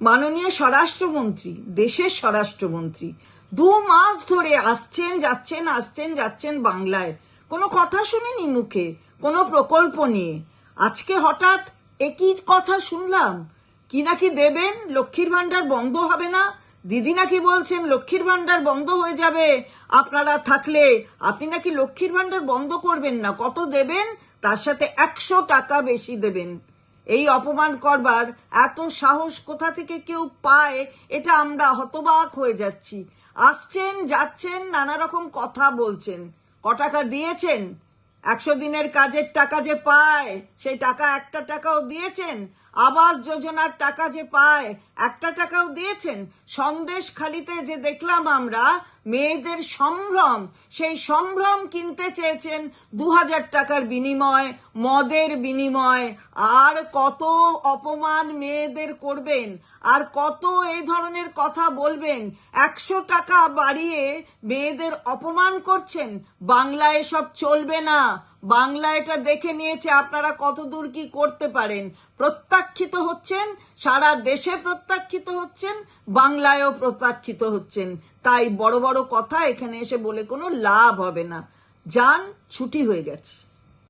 মাননীয় স্বরাষ্ট্রমন্ত্রী, দেশের স্বরাষ্ট্রমন্ত্রী, দু মাস ধরে আসছেন, যাচ্ছেন আসছেন, যাচ্ছেন বাংলায়। কোনো কথা শুনিনি মুখে, কোনো প্রকল্প নিয়ে। আজকে হঠাৎ একই কথা শুনলাম। কি নাকি দেবেন? লক্ষ্মীর ভান্ডার বন্ধ হবে না? দিদি নাকি বলছেন লক্ষ্মীর ভাণ্ডার বন্ধ হয়ে যাবে। আপনারা থাকলে আপনি নাকি লক্ষ্মীর ভাণ্ডার বন্ধ করবেন না। কত দেবেন? তার সাথে একশো টাকা বেশি দেবেন। এই অপমান করবার এত সাহস কোথা থেকে কেউ পায়, এটা আমরা হতবাক হয়ে যাচ্ছি। আসছেন, যাচ্ছেন, নানা রকম কথা বলছেন। ক টাকা দিয়েছেন? একশো দিনের কাজের টাকা যে পায়, সেই টাকা একটা টাকাও দিয়েছেন? আবাস যোজনার টাকা যে পায়, একটা টাকাও দিয়েছেন। সন্দেশ খালিতে যে দেখলাম আমরা, মেয়েদের সম্ভ্রম, সেই সম্ভ্রম কিনতে চেয়েছেন দু হাজার টাকার বিনিময়, মদের বিনিময়। আর কত অপমান মেয়েদের করবেন, আর কত এই ধরনের কথা বলবেন। একশো টাকা বাড়িয়ে মেয়েদের অপমান করছেন বাংলা এসব চলবে না। বাংলা এটা দেখে নিয়েছে আপনারা কত দূর কি করতে পারেন। প্রত্যাখ্যিত হচ্ছেন, সারা দেশে প্রত্যাখ্যিত হচ্ছেন, বাংলায়ও প্রত্যাখ্যিত হচ্ছেন। তাই বড় বড় কথা এখানে এসে বলে কোনো লাভ হবে না। যান, ছুটি হয়ে গেছে।